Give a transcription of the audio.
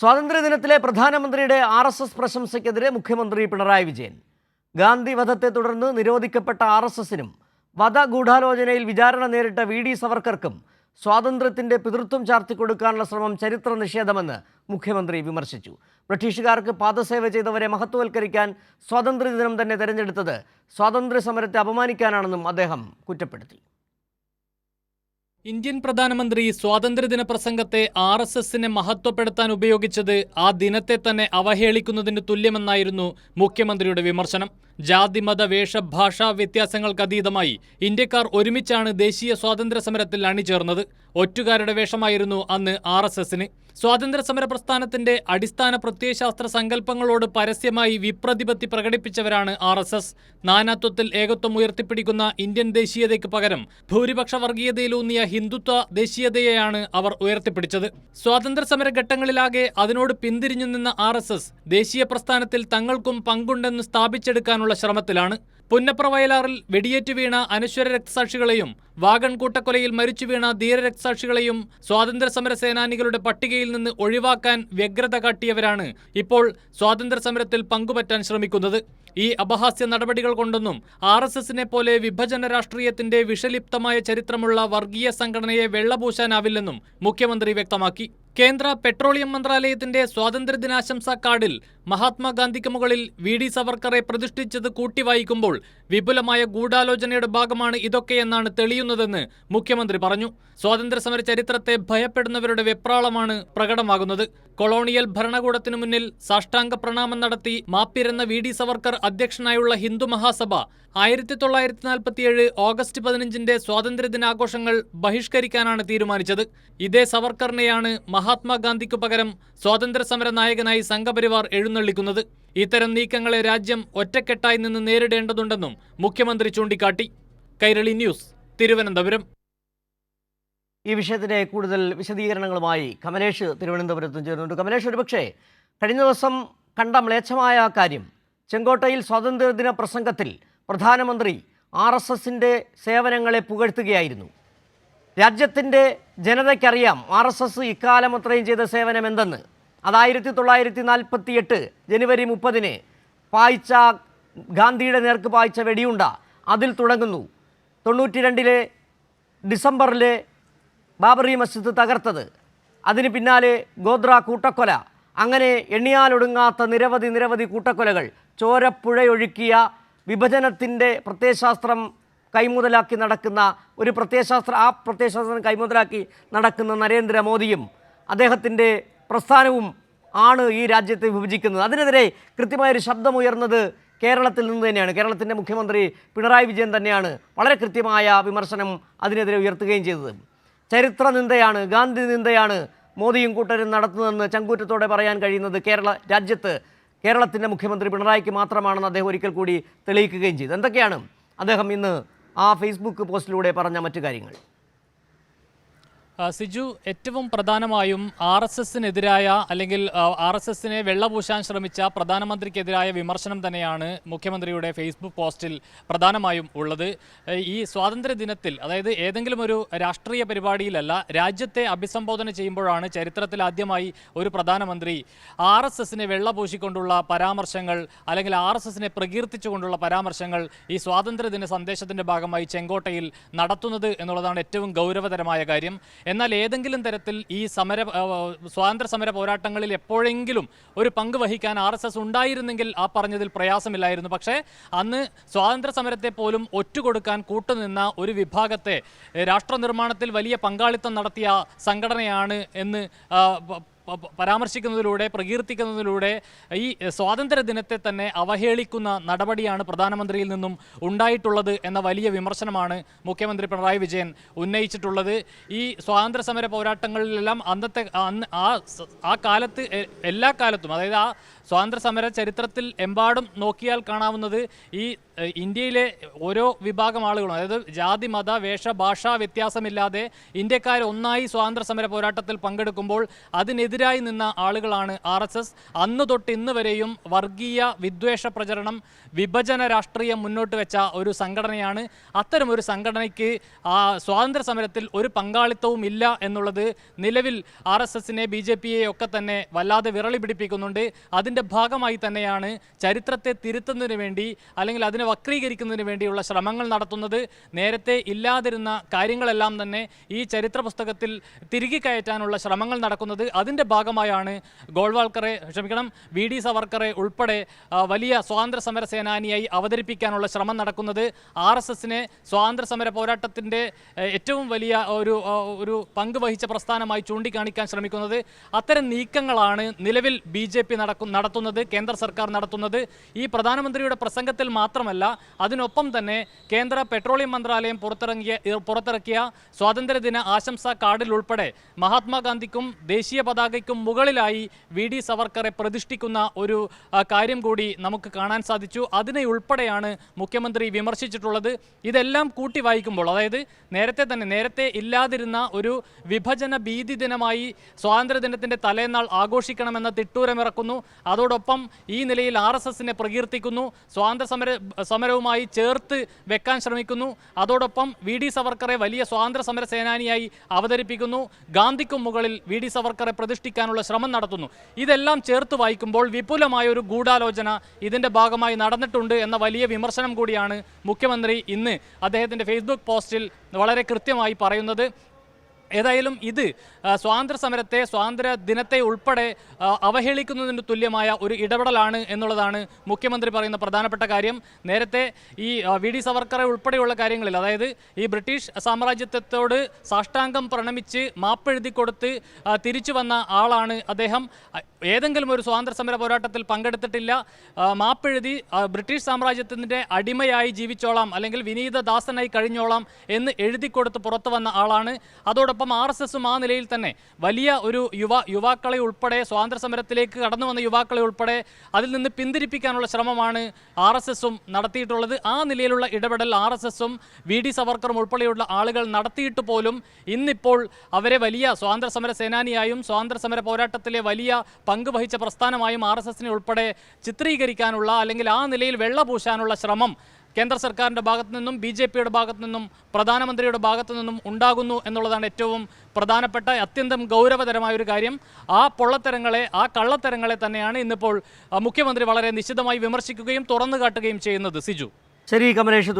സ്വാതന്ത്ര്യദിനത്തിലെ പ്രധാനമന്ത്രിയുടെ R S S പ്രശംസയ്ക്കെതിരെ മുഖ്യമന്ത്രി പിണറായി വിജയൻ. ഗാന്ധി വധത്തെ തുടർന്ന് നിരോധിക്കപ്പെട്ട ആർ എസ് എസിനും വധഗൂഢാലോചനയിൽ വിചാരണ നേരിട്ട വി ഡി സവർക്കർക്കും സ്വാതന്ത്ര്യത്തിന്റെ പിതൃത്വം ചാർത്തി കൊടുക്കാനുള്ള ശ്രമം ചരിത്ര നിഷേധമെന്ന് മുഖ്യമന്ത്രി വിമർശിച്ചു. ബ്രിട്ടീഷുകാർക്ക് പാദസേവ ചെയ്തവരെ മഹത്വവൽക്കരിക്കാൻ സ്വാതന്ത്ര്യദിനം തന്നെ തെരഞ്ഞെടുത്തത് സ്വാതന്ത്ര്യ സമരത്തെ അപമാനിക്കാനാണെന്നും അദ്ദേഹം കുറ്റപ്പെടുത്തി. ഇന്ത്യൻ പ്രധാനമന്ത്രി സ്വാതന്ത്ര്യദിന പ്രസംഗത്തെ ആർ എസ് എസിനെ മഹത്വപ്പെടുത്താൻ ഉപയോഗിച്ചത് ആ ദിനത്തെ തന്നെ അവഹേളിക്കുന്നതിന് തുല്യമെന്നായിരുന്നു മുഖ്യമന്ത്രിയുടെ വിമർശനം. ജാതി മത വേഷ ഭാഷാ വ്യത്യാസങ്ങൾക്കതീതമായി ഇന്ത്യക്കാർ ഒരുമിച്ചാണ് ദേശീയ സ്വാതന്ത്ര്യ സമരത്തിൽ അണിചേർന്നത്. ഒറ്റുകാരുടെ വേഷമായിരുന്നു അന്ന് ആർ എസ് എസിന്. സ്വാതന്ത്ര്യ സമര പ്രസ്ഥാനത്തിന്റെ അടിസ്ഥാന പ്രത്യയശാസ്ത്ര സങ്കല്പങ്ങളോട് പരസ്യമായി വിപ്രതിപത്തി പ്രകടിപ്പിച്ചവരാണ് ആർ എസ് എസ്. നാനാത്വത്തിൽ ഏകത്വം ഉയർത്തിപ്പിടിക്കുന്ന ഇന്ത്യൻ ദേശീയതയ്ക്ക് പകരം ഭൂരിപക്ഷ വർഗീയതയിലൂന്നിയ ഹിന്ദുത്വ ദേശീയതയെയാണ് അവർ ഉയർത്തിപ്പിടിച്ചത്. സ്വാതന്ത്ര്യ സമര ഘട്ടങ്ങളിലാകെ അതിനോട് പിന്തിരിഞ്ഞു നിന്ന ആർ ദേശീയ പ്രസ്ഥാനത്തിൽ തങ്ങൾക്കും പങ്കുണ്ടെന്ന് സ്ഥാപിച്ചെടുക്കാനുള്ള ശ്രമത്തിലാണ്. പുന്നപ്ര വയലാറിൽ വെടിയേറ്റ് വീണ അനശ്വര രക്തസാക്ഷികളെയും വാഗൺ കൂട്ടക്കൊലയിൽ മരിച്ചു വീണ ധീര രക്തസാക്ഷികളെയും സ്വാതന്ത്ര്യ സമര സേനാനികളുടെ പട്ടികയിൽ നിന്ന് ഒഴിവാക്കാൻ വ്യഗ്രത കാട്ടിയവരാണ് ഇപ്പോൾ സ്വാതന്ത്ര്യസമരത്തിൽ പങ്കുപറ്റാൻ ശ്രമിക്കുന്നത്. ഈ അപഹാസ്യ നടപടികൾ കൊണ്ടൊന്നും ആർ എസ് എസിനെ പോലെ വിഭജന രാഷ്ട്രീയത്തിന്റെ വിഷലിപ്തമായ ചരിത്രമുള്ള വർഗീയ സംഘടനയെ വെള്ളപൂശാനാവില്ലെന്നും മുഖ്യമന്ത്രി വ്യക്തമാക്കി. കേന്ദ്ര പെട്രോളിയം മന്ത്രാലയത്തിന്റെ സ്വാതന്ത്ര്യദിനാശംസാ കാർഡിൽ മഹാത്മാഗാന്ധിക്ക് മുകളിൽ വി ഡി സവർക്കറെ പ്രതിഷ്ഠിച്ചത് കൂട്ടിവായിക്കുമ്പോൾ വിപുലമായ ഗൂഢാലോചനയുടെ ഭാഗമാണ് ഇതൊക്കെയെന്നാണ് തെളിയുന്നതെന്ന് മുഖ്യമന്ത്രി പറഞ്ഞു. സ്വാതന്ത്ര്യസമര ചരിത്രത്തെ ഭയപ്പെടുന്നവരുടെ വെപ്രാളമാണ് പ്രകടമാകുന്നത്. കൊളോണിയൽ ഭരണകൂടത്തിനു മുന്നിൽ സാഷ്ടാംഗ പ്രണാമം നടത്തി മാപ്പിരുന്ന വി ഡി സവർക്കർ അധ്യക്ഷനായുള്ള ഹിന്ദു മഹാസഭ ആയിരത്തി തൊള്ളായിരത്തി നാൽപ്പത്തിയേഴ് ഓഗസ്റ്റ് പതിനഞ്ചിന്റെ സ്വാതന്ത്ര്യദിനാഘോഷങ്ങൾ ബഹിഷ്കരിക്കാനാണ് തീരുമാനിച്ചത്. ഇതേ സവർക്കറിനെയാണ് മഹാത്മാഗാന്ധിക്കു പകരം സ്വാതന്ത്ര്യ സമര നായകനായി സംഘപരിവാർ എഴുന്നള്ളിക്കുന്നത്. ഇത്തരം നീക്കങ്ങളെ രാജ്യം ഒറ്റക്കെട്ടായി നിന്ന് നേരിടേണ്ടതുണ്ടെന്നും മുഖ്യമന്ത്രി ചൂണ്ടിക്കാട്ടി. കൈരളി ന്യൂസ് തിരുവനന്തപുരം. ഈ വിഷയത്തിന്റെ കൂടുതൽ വിശദീകരണങ്ങളുമായി കമലേഷ് തിരുവനന്തപുരത്തും ചേർന്നുണ്ട് കമലേഷ് ഒരുപക്ഷേ കഴിഞ്ഞ ദിവസം കണ്ട മ്ലേച്ഛമായ കാര്യം ചെങ്കോട്ടയിൽ സ്വാതന്ത്ര്യദിന പ്രസംഗത്തിൽ പ്രധാനമന്ത്രി ആർ എസ് സേവനങ്ങളെ പുകഴ്ത്തുകയായിരുന്നു. രാജ്യത്തിന്റെ ജനതയ്ക്കറിയാം ആർ എസ് എസ് ഇക്കാലം അത്രയും ചെയ്ത സേവനം എന്തെന്ന്. അത് ആയിരത്തി തൊള്ളായിരത്തി നാൽപ്പത്തി എട്ട് ജനുവരി മുപ്പതിന് പായിച്ച ഗാന്ധിയുടെ നേർക്ക് പായിച്ച വെടിയുണ്ട അതിൽ തുടങ്ങുന്നു. തൊണ്ണൂറ്റി രണ്ടിലെ ഡിസംബറിലെ ബാബറി മസ്ജിദ് തകർത്തത്. അതിന് പിന്നാലെ ഗോദ്ര കൂട്ടക്കൊല. അങ്ങനെ എണ്ണിയാലൊടുങ്ങാത്ത നിരവധി നിരവധി കൂട്ടക്കൊലകൾ. ചോരപ്പുഴയൊഴുക്കിയ വിഭജനത്തിന്റെ പ്രത്യയശാസ്ത്രം കൈമുതലാക്കി നടക്കുന്ന ഒരു പ്രത്യയശാസ്ത്ര ആ പ്രത്യയശാസ്ത്രം കൈമുതലാക്കി നടക്കുന്ന നരേന്ദ്രമോദിയും അദ്ദേഹത്തിന്റെ പ്രസ്ഥാനവും ആണ് ഈ രാജ്യത്തെ വിഭജിക്കുന്നത്. അതിനെതിരെ കൃത്യമായൊരു ശബ്ദമുയർന്നത് കേരളത്തിൽ നിന്ന് തന്നെയാണ്. കേരളത്തിന്റെ മുഖ്യമന്ത്രി പിണറായി വിജയൻ തന്നെയാണ് വളരെ കൃത്യമായ വിമർശനം അതിനെതിരെ ഉയർത്തുകയും ചെയ്തത്. ചരിത്ര നിന്ദയാണ് ഗാന്ധി നിന്ദയാണ് മോദിയും കൂട്ടരും നടത്തുന്നതെന്ന് ചങ്കൂറ്റത്തോടെ പറയാൻ കഴിയുന്നത് കേരള രാജ്യത്ത് കേരളത്തിന്റെ മുഖ്യമന്ത്രി പിണറായിക്ക് മാത്രമാണെന്ന് അദ്ദേഹം ഒരിക്കൽ കൂടി തെളിയിക്കുകയും ചെയ്തു. എന്തൊക്കെയാണ് അദ്ദേഹം ഇന്ന് ആ ഫേസ്ബുക്ക് പോസ്റ്റിലൂടെ പറഞ്ഞ മറ്റു കാര്യങ്ങൾ. സിജു ഏറ്റവും പ്രധാനമായും ആർ എസ് എസിനെതിരായ അല്ലെങ്കിൽ ആർ എസ് എസിനെ വെള്ളപൂശാൻ ശ്രമിച്ച പ്രധാനമന്ത്രിക്കെതിരായ വിമർശനം തന്നെയാണ് മുഖ്യമന്ത്രിയുടെ ഫേസ്ബുക്ക് പോസ്റ്റിൽ പ്രധാനമായും ഉള്ളത്. ഈ സ്വാതന്ത്ര്യ ദിനത്തിൽ അതായത് ഏതെങ്കിലും ഒരു രാഷ്ട്രീയ പരിപാടിയിലല്ല രാജ്യത്തെ അഭിസംബോധന ചെയ്യുമ്പോഴാണ് ചരിത്രത്തിൽ ആദ്യമായി ഒരു പ്രധാനമന്ത്രി ആർ എസ് എസിനെ വെള്ളപൂശിക്കൊണ്ടുള്ള പരാമർശങ്ങൾ അല്ലെങ്കിൽ ആർ എസ് എസിനെ പ്രകീർത്തിച്ചുകൊണ്ടുള്ള പരാമർശങ്ങൾ ഈ സ്വാതന്ത്ര്യദിന സന്ദേശത്തിന്റെ ഭാഗമായി ചെങ്കോട്ടയിൽ നടത്തുന്നത് എന്നുള്ളതാണ് ഏറ്റവും ഗൗരവതരമായ കാര്യം. എന്നാൽ ഏതെങ്കിലും തരത്തിൽ ഈ സമര സ്വാതന്ത്ര്യ സമര പോരാട്ടങ്ങളിൽ എപ്പോഴെങ്കിലും ഒരു പങ്ക് വഹിക്കാൻ ആർ എസ് എസ് ഉണ്ടായിരുന്നെങ്കിൽ ആ പറഞ്ഞതിൽ പ്രയാസമില്ലായിരുന്നു. പക്ഷേ അന്ന് സ്വാതന്ത്ര്യ സമരത്തെ പോലും ഒറ്റുകൊടുക്കാൻ കൂട്ടുനിന്ന ഒരു വിഭാഗത്തെ രാഷ്ട്രനിർമ്മാണത്തിൽ രാഷ്ട്ര നിർമ്മാണത്തിൽ വലിയ പങ്കാളിത്തം നടത്തിയ സംഘടനയാണ് എന്ന് പരാമർശിക്കുന്നതിലൂടെ പ്രകീർത്തിക്കുന്നതിലൂടെ ഈ സ്വാതന്ത്ര്യ ദിനത്തെ തന്നെ അവഹേളിക്കുന്ന നടപടിയാണ് പ്രധാനമന്ത്രിയിൽ നിന്നും ഉണ്ടായിട്ടുള്ളത് എന്ന വലിയ വിമർശനമാണ് മുഖ്യമന്ത്രി പിണറായി വിജയൻ ഉന്നയിച്ചിട്ടുള്ളത്. ഈ സ്വാതന്ത്ര്യ സമര പോരാട്ടങ്ങളിലെല്ലാം അന്നത്തെ ആ ആ കാലത്ത് എല്ലാ കാലത്തും അതായത് ആ സ്വാതന്ത്ര്യ സമര ചരിത്രത്തിൽ എമ്പാടും നോക്കിയാൽ കാണാവുന്നത് ഈ ഇന്ത്യയിലെ ഓരോ വിഭാഗം ആളുകളും അതായത് ജാതി മത വേഷ ഭാഷാ വ്യത്യാസമില്ലാതെ ഇന്ത്യക്കാർ ഒന്നായി സ്വാതന്ത്ര്യ സമര പോരാട്ടത്തിൽ പങ്കെടുക്കുമ്പോൾ അതിനെതിരായി നിന്ന ആളുകളാണ് ആർ എസ് എസ്. അന്ന് തൊട്ട് ഇന്ന് വരെയും വർഗീയ വിദ്വേഷ പ്രചരണം വിഭജന രാഷ്ട്രീയം മുന്നോട്ട് വെച്ച ഒരു സംഘടനയാണ്. അത്തരമൊരു സംഘടനയ്ക്ക് ആ സ്വാതന്ത്ര്യ സമരത്തിൽ ഒരു പങ്കാളിത്തവും ഇല്ല എന്നുള്ളത് നിലവിൽ ആർ എസ് എസിനെ ബി ജെ പിയെ ഒക്കെ തന്നെ വല്ലാതെ വിരളി പിടിപ്പിക്കുന്നുണ്ട്. അതിന്റെ ഭാഗമായി തന്നെയാണ് ചരിത്രത്തെ തിരുത്തുന്നതിന് വേണ്ടി അല്ലെങ്കിൽ അതിനെ വക്രീകരിക്കുന്നതിന് വേണ്ടിയുള്ള ശ്രമങ്ങൾ നടത്തുന്നത് നേരത്തെ ഇല്ലാതിരുന്ന കാര്യങ്ങളെല്ലാം തന്നെ ഈ ചരിത്ര പുസ്തകത്തിൽ തിരികെ കയറ്റാനുള്ള ശ്രമങ്ങൾ നടക്കുന്നത് അതിന്റെ ഭാഗമായാണ് ഗോൾവാൾക്കറെ ക്ഷമിക്കണം വി ഡി സവർക്കറെ ഉൾപ്പെടെ വലിയ സ്വാതന്ത്ര്യ സമര സേനാനിയായി അവതരിപ്പിക്കാനുള്ള ശ്രമം നടക്കുന്നത് ആർ എസ് എസിനെ സ്വാതന്ത്ര്യ സമര പോരാട്ടത്തിന്റെ ഏറ്റവും വലിയ ഒരു ഒരു പങ്ക് വഹിച്ച പ്രസ്ഥാനമായി ചൂണ്ടിക്കാണിക്കാൻ ശ്രമിക്കുന്നത് അത്തരം നീക്കങ്ങളാണ് നിലവിൽ ബി ജെ പി നടത്തുന്നത് കേന്ദ്ര സർക്കാർ നടത്തുന്നത്. ഈ പ്രധാനമന്ത്രിയുടെ പ്രസംഗത്തിൽ മാത്രമല്ല അതിനൊപ്പം തന്നെ കേന്ദ്ര പെട്രോളിയം മന്ത്രാലയം പുറത്തിറങ്ങിയ പുറത്തിറക്കിയ സ്വാതന്ത്ര്യദിന ആശംസാ കാർഡിൽ ഉൾപ്പെടെ മഹാത്മാഗാന്ധിക്കും ദേശീയ പതാകയ്ക്കും മുകളിലായി വി ഡി സവർക്കറെ പ്രതിഷ്ഠിക്കുന്ന ഒരു കാര്യം കൂടി നമുക്ക് കാണാൻ സാധിച്ചു. അതിനെ ഉൾപ്പെടെയാണ് മുഖ്യമന്ത്രി വിമർശിച്ചിട്ടുള്ളത്. ഇതെല്ലാം കൂട്ടി വായിക്കുമ്പോൾ അതായത് നേരത്തെ തന്നെ നേരത്തെ ഇല്ലാതിരുന്ന ഒരു വിഭജന ഭീതി ദിനമായി സ്വാതന്ത്ര്യദിനത്തിന്റെ തലേന്നാൾ ആഘോഷിക്കണമെന്ന തിട്ടൂരമിറക്കുന്നു. അതോടൊപ്പം ഈ നിലയിൽ ആർ എസ് എസിനെ പ്രകീർത്തിക്കുന്നു. സ്വാതന്ത്ര്യ സമര സമരവുമായി ചേർത്ത് വെക്കാൻ ശ്രമിക്കുന്നു. അതോടൊപ്പം വി ഡി സവർക്കറെ വലിയ സ്വാതന്ത്ര്യ സമര സേനാനിയായി അവതരിപ്പിക്കുന്നു. ഗാന്ധിക്കും മുകളിൽ വി ഡി സവർക്കറെ പ്രതിഷ്ഠിക്കാനുള്ള ശ്രമം നടത്തുന്നു. ഇതെല്ലാം ചേർത്ത് വായിക്കുമ്പോൾ വിപുലമായ ഒരു ഗൂഢാലോചന ഇതിന്റെ ഭാഗമായി നടന്നിട്ടുണ്ട് എന്ന വലിയ വിമർശനം കൂടിയാണ് മുഖ്യമന്ത്രി ഇന്ന് അദ്ദേഹത്തിന്റെ ഫേസ്ബുക്ക് പോസ്റ്റിൽ വളരെ കൃത്യമായി പറയുന്നത്. ഏതായാലും ഇത് സ്വാതന്ത്ര്യ സമരത്തെ സ്വാതന്ത്ര്യ ദിനത്തെ ഉൾപ്പെടെ അവഹേളിക്കുന്നതിന് തുല്യമായ ഒരു ഇടപെടലാണ് എന്നുള്ളതാണ് മുഖ്യമന്ത്രി പറയുന്ന പ്രധാനപ്പെട്ട കാര്യം. നേരത്തെ ഈ വി ഡി സവർക്കറെ ഉൾപ്പെടെയുള്ള കാര്യങ്ങളിൽ അതായത് ഈ ബ്രിട്ടീഷ് സാമ്രാജ്യത്വത്തോട് സാഷ്ടാംഗം പ്രണമിച്ച് മാപ്പെഴുതി കൊടുത്ത് തിരിച്ചു വന്ന ആളാണ് അദ്ദേഹം. ഏതെങ്കിലും ഒരു സ്വാതന്ത്ര്യ സമര പോരാട്ടത്തിൽ പങ്കെടുത്തിട്ടില്ല. മാപ്പെഴുതി ബ്രിട്ടീഷ് സാമ്രാജ്യത്തിന്റെ അടിമയായി ജീവിച്ചോളാം അല്ലെങ്കിൽ വിനീത ദാസനായി കഴിഞ്ഞോളാം എന്ന് എഴുതി കൊടുത്ത് പുറത്തു വന്ന ആളാണ്. അതോടൊപ്പം ആർ എസ് എസും ആ നിലയിൽ തന്നെ വലിയ ഒരു യുവ യുവാക്കളെ ഉൾപ്പെടെ സ്വാതന്ത്ര്യ സമരത്തിലേക്ക് കടന്നു വന്ന യുവാക്കളെ ഉൾപ്പെടെ അതിൽ നിന്ന് പിന്തിരിപ്പിക്കാനുള്ള ശ്രമമാണ് ആർ എസ് എസും നടത്തിയിട്ടുള്ളത്. ആ നിലയിലുള്ള ഇടപെടൽ ആർ എസ് എസും വി ഡി സവർക്കറും ഉൾപ്പെടെയുള്ള ആളുകൾ നടത്തിയിട്ട് പോലും ഇന്നിപ്പോൾ അവരെ വലിയ സ്വാതന്ത്ര്യ സമര സേനാനിയായും സ്വാതന്ത്ര്യ സമര പോരാട്ടത്തിലെ വലിയ പങ്ക് വഹിച്ച പ്രസ്ഥാനമായും ആർ എസ് എസിനെ ഉൾപ്പെടെ ചിത്രീകരിക്കാനുള്ള അല്ലെങ്കിൽ ആ നിലയിൽ വെള്ള പൂശാനുള്ള ശ്രമം കേന്ദ്ര സർക്കാരിന്റെ ഭാഗത്തു നിന്നും ബി ജെ പിയുടെ ഭാഗത്തു നിന്നും പ്രധാനമന്ത്രിയുടെ ഭാഗത്തു നിന്നും ഉണ്ടാകുന്നു എന്നുള്ളതാണ് ഏറ്റവും പ്രധാനപ്പെട്ട അത്യന്തം ഗൗരവതരമായ ഒരു കാര്യം. ആ പൊള്ളത്തരങ്ങളെ ആ കള്ളത്തരങ്ങളെ തന്നെയാണ് ഇന്നിപ്പോൾ മുഖ്യമന്ത്രി വളരെ നിശിതമായി വിമർശിക്കുകയും തുറന്നു കാട്ടുകയും ചെയ്യുന്നത്. സിജു. ശരി കമലേഷ്